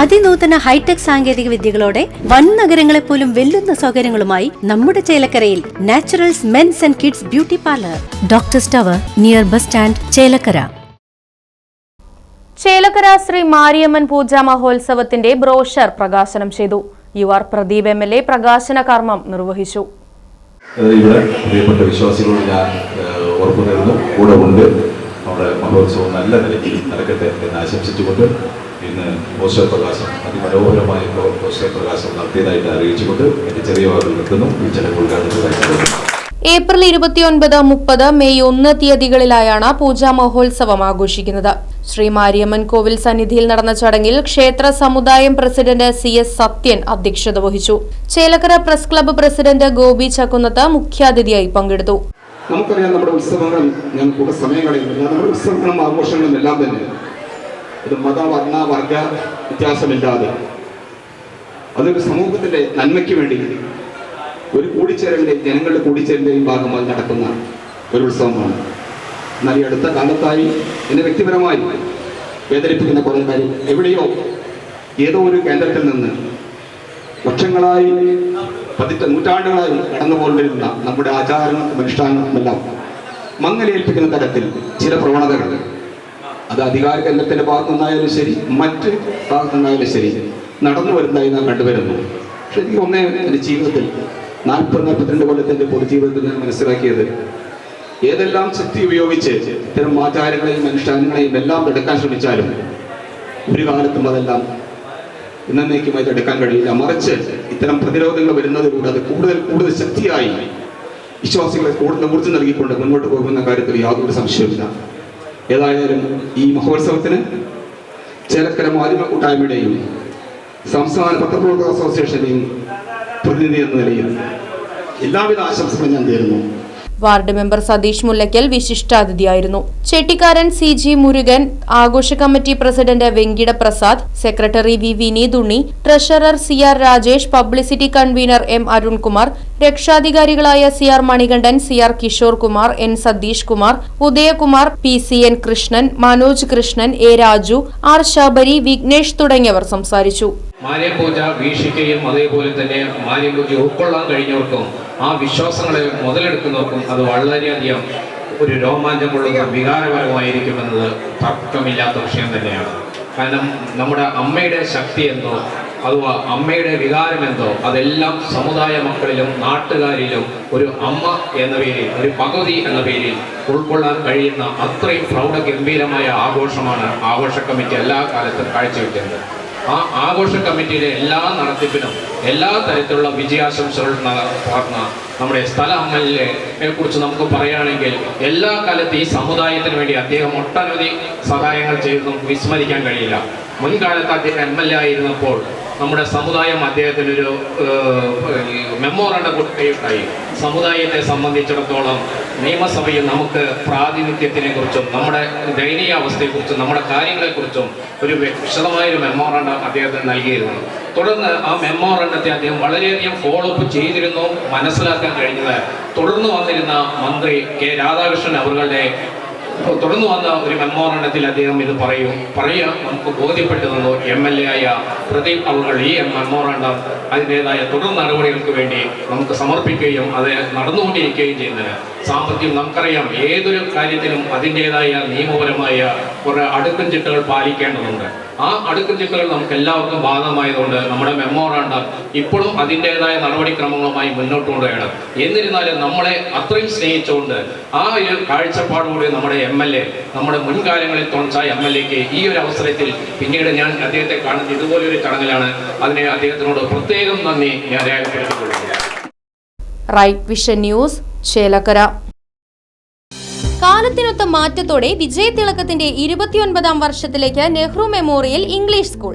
അതിനൂതന hi tech സാങ്കേതിക വിദ്യകളോടെ വൻ നഗരങ്ങളെ പോലും വെല്ലുന്ന സൗകര്യങ്ങളുമായി നമ്മുടെ ചേലക്കരയിൽ Naturals men's and kids beauty parlour. Doctor സ്റ്റവർ near bus stand Chelakkara. Chelakkara Shri Mariamman പൂജാ മഹോത്സവത്തിന്റെ ബ്രോഷർ പ്രകാശനം ചെയ്തു. U R Pradeep M L A പ്രകാശന കർമ്മം നിർവഹിച്ചു. ഏഹ് ഇവിടെ പ്രിയപ്പെട്ട വിശ്വാസികളോട് ഞാൻ ഉറപ്പു തരുന്നു കൂടെ ഉണ്ട്. നമ്മുടെ മഹോത്സവം നല്ല നിലയ്ക്ക് നടക്കട്ടെ എന്ന് ആശംസിച്ചുകൊണ്ട് ഇന്ന് പോസ്റ്റർ പ്രകാശം അതിമനോഹരമായ പോസ്റ്റർ പ്രകാശം നടത്തിയതായിട്ട് അറിയിച്ചുകൊണ്ട് എന്റെ ചെറിയ വാർത്തകൾ നിർത്തുന്നു. ഈ ചടങ്ങ് ഉദ്ഘാടനത്തിലായി ഏപ്രിൽ ഇരുപത്തിയൊൻപത് മുപ്പത് മെയ് ഒന്ന് തീയതികളിലായാണ് പൂജാ മഹോത്സവം ആഘോഷിക്കുന്നത്. ശ്രീ മാരിയമ്മൻ കോവിൽ സന്നിധിയിൽ നടന്ന ചടങ്ങിൽ ക്ഷേത്ര സമുദായം പ്രസിഡന്റ് സി എസ് സത്യൻ അധ്യക്ഷത വഹിച്ചു. Chelakkara press club president Gopi Chakkunnath മുഖ്യാതിഥിയായി പങ്കെടുത്തു. നമുക്കറിയാം നമ്മുടെ ഉത്സവങ്ങൾ ഞാൻ കൂടെ സമയം കളയുന്നില്ല നമ്മുടെ ഉത്സവങ്ങളും ആഘോഷങ്ങളും എല്ലാം തന്നെ ഇത് മത വർണ വർഗ വ്യത്യാസമില്ലാതെ. അതൊരു സമൂഹത്തിന്റെ നന്മയ്ക്ക് വേണ്ടി ഒരു കൂടിച്ചേരലിന്റെയും ജനങ്ങളുടെ കൂടിച്ചേരലിന്റെയും ഭാഗമായി നടക്കുന്ന ഒരു ഉത്സവമാണ്. എന്നാൽ ഈ അടുത്ത കാലത്തായി എന്നെ വ്യക്തിപരമായി വേദനിപ്പിക്കുന്ന കുറേ കാര്യം എവിടെയോ ഏതോ ഒരു കേന്ദ്രത്തിൽ നിന്ന് വർഷങ്ങളായി പതിറ്റ നൂറ്റാണ്ടുകളായി കടന്നുപോകൊണ്ടിരുന്ന നമ്മുടെ ആചാരങ്ങൾക്കും അനുഷ്ഠാനങ്ങൾക്കുമെല്ലാം മങ്ങലേൽപ്പിക്കുന്ന തരത്തിൽ ചില പ്രവണതകൾ അത് അധികാര കേന്ദ്രത്തിന്റെ ഭാഗത്തു നിന്നായാലും ശരി മറ്റ് ഭാഗത്തു നിന്നായാലും ശരി നടന്നു വരുന്നതായി നാം കണ്ടുവരുന്നു. പക്ഷെ എനിക്ക് ഒന്നേ എന്റെ ജീവിതത്തിൽ നാൽപ്പത് നാൽപ്പത്തിരണ്ട് കൊല്ലത്തിന്റെ പൊതുജീവിതത്തിൽ ഞാൻ മനസ്സിലാക്കിയത് ഏതെല്ലാം ശക്തി ഉപയോഗിച്ച് ഇത്തരം ആചാരങ്ങളെയും അനുഷ്ഠാനങ്ങളെയും എല്ലാം എടുക്കാൻ ശ്രമിച്ചാലും ഒരു കാലത്തും അതെല്ലാം ഇന്നേക്കുമായി എടുക്കാൻ കഴിയില്ല. മറിച്ച് ഇത്തരം പ്രതിരോധങ്ങൾ വരുന്നതിലൂടെ അത് കൂടുതൽ കൂടുതൽ ശക്തിയായി വിശ്വാസികളെ കൂടുതൽ ഊർജം നൽകിക്കൊണ്ട് മുന്നോട്ട് പോകുന്ന കാര്യത്തിൽ യാതൊരു സംശയവുമില്ല. ഏതായാലും ഈ മഹോത്സവത്തിന് ചേലക്കര മാധ്യമ കൂട്ടായ്മയുടെയും സംസ്ഥാന പത്രപ്രവർത്തക അസോസിയേഷന്റെയും പ്രതിനിധി എന്ന നിലയിൽ എല്ലാവിധ ആശംസകളും ഞാൻ നേരുന്നു. വാർഡ് മെമ്പർ സതീഷ് മുല്ലയ്ക്കൽ വിശിഷ്ടാതിഥിയായിരുന്നു. ചെട്ടിക്കാരൻ സി ജി മുരുകൻ ആഘോഷ committee president Venkata Prasad secretary V Vineeth Unni treasurer C R Rajesh publicity convener M Arunkumar രക്ഷാധികാരികളായ C R Manikandan C R Kishore Kumar N Satheesh Kumar Udayakumar P C N Krishnan Manoj Krishnan A Raju R Sabari Vignesh തുടങ്ങിയവർ സംസാരിച്ചു. മാര്യം പൂജ വീക്ഷിക്കുകയും അതേപോലെ തന്നെ മാര്യം പൂജ ഉൾക്കൊള്ളാൻ കഴിഞ്ഞവർക്കും ആ വിശ്വാസങ്ങളെ മുതലെടുക്കുന്നവർക്കും അത് വളരെയധികം ഒരു രോമാഞ്ചമുള്ള വികാരപരമായിരിക്കുമെന്നത് തർക്കമില്ലാത്ത വിഷയം തന്നെയാണ്. കാരണം നമ്മുടെ അമ്മയുടെ ശക്തി എന്തോ അഥവാ അമ്മയുടെ വികാരം എന്തോ അതെല്ലാം സമുദായ മക്കളിലും നാട്ടുകാരിലും ഒരു അമ്മ എന്ന പേരിൽ ഒരു പകുതി എന്ന പേരിൽ ഉൾക്കൊള്ളാൻ കഴിയുന്ന അത്രയും പ്രൗഢഗംഭീരമായ ആഘോഷമാണ് ആഘോഷ കമ്മിറ്റി എല്ലാ കാലത്തും കാഴ്ചവെക്കുന്നത്. ആ ആഘോഷ കമ്മിറ്റിയിലെ എല്ലാ നടത്തിപ്പിനും എല്ലാ തരത്തിലുള്ള വിജയാശംസകൾ പറഞ്ഞ നമ്മുടെ സ്ഥല അമ്മലിനെ കുറിച്ച് നമുക്ക് പറയുകയാണെങ്കിൽ എല്ലാ കാലത്തും ഈ സമുദായത്തിന് വേണ്ടി അദ്ദേഹം ഒട്ടനവധി സഹായങ്ങൾ ചെയ്ത് നമുക്ക് വിസ്മരിക്കാൻ കഴിയില്ല. മുൻകാലത്ത് അദ്ദേഹം എം എൽ എ ആയിരുന്നപ്പോൾ നമ്മുടെ സമുദായം അദ്ദേഹത്തിനൊരു മെമ്മോറണ്ടം കൊടുക്കുകയുണ്ടായി സമുദായത്തെ സംബന്ധിച്ചിടത്തോളം നിയമസഭയിൽ നമുക്ക് പ്രാതിനിധ്യത്തിനെ കുറിച്ചും നമ്മുടെ ദയനീയ അവസ്ഥയെക്കുറിച്ചും നമ്മുടെ കാര്യങ്ങളെക്കുറിച്ചും ഒരു വിശദമായൊരു മെമ്മോറണ്ടം അദ്ദേഹത്തിന് നൽകിയിരുന്നു. തുടർന്ന് ആ മെമ്മോറണ്ടത്തെ അദ്ദേഹം വളരെയധികം ഫോളോ അപ്പ് ചെയ്തിരുന്നു മനസ്സിലാക്കാൻ കഴിഞ്ഞത്. തുടർന്ന് വന്നിരുന്ന മന്ത്രി കെ രാധാകൃഷ്ണൻ അവരുടെ തുടർന്ന് വന്ന ഒരു മെമ്മോറണ്ടത്തിൽ അദ്ദേഹം ഇത് പറയും. പറയുക നമുക്ക് ബോധ്യപ്പെട്ടു തന്നു എം എൽ എ ആയ പ്രദീപ് അവർ ഈ മെമ്മോറണ്ടം അതിന്റെതായ തുടർ നടപടികൾക്ക് വേണ്ടി നമുക്ക് സമർപ്പിക്കുകയും അത് നടന്നുകൊണ്ടിരിക്കുകയും ചെയ്യുന്നത്. സാമ്പത്തികം നമുക്കറിയാം ഏതൊരു കാര്യത്തിലും അതിന്റെതായ നിയമപരമായ കുറെ അടുക്കും ചിട്ടകൾ പാലിക്കേണ്ടതുണ്ട്. ആ അടുക്കും ചിട്ടകൾ നമുക്ക് എല്ലാവർക്കും ബാധകമായതുകൊണ്ട് നമ്മുടെ മെമ്മോറാണ്ടം ഇപ്പോഴും അതിന്റെതായ നടപടിക്രമങ്ങളുമായി മുന്നോട്ട് കൊണ്ടുപോയാണ് എന്നിരുന്നാലും നമ്മളെ അത്രയും സ്നേഹിച്ചുകൊണ്ട് ആ ഒരു കാഴ്ചപ്പാടുകൂടി നമ്മുടെ എം എൽ എ നമ്മുടെ മുൻകാലങ്ങളിൽ തോന്നിച്ച എം എൽ എക്ക് ഈ ഒരു അവസരത്തിൽ പിന്നീട് ഞാൻ അദ്ദേഹത്തെ കാണുന്നത് ഇതുപോലൊരു ചടങ്ങിലാണ്. അതിനെ അദ്ദേഹത്തിനോട് പ്രത്യേകം നന്ദി. ഞാൻ ചേലക്കര. കാലത്തിനൊത്ത മാറ്റത്തോടെ വിജയതിളക്കത്തിന്റെ ഇരുപത്തിയൊൻപതാം വർഷത്തിലേക്ക് നെഹ്റു മെമ്മോറിയൽ ഇംഗ്ലീഷ് സ്കൂൾ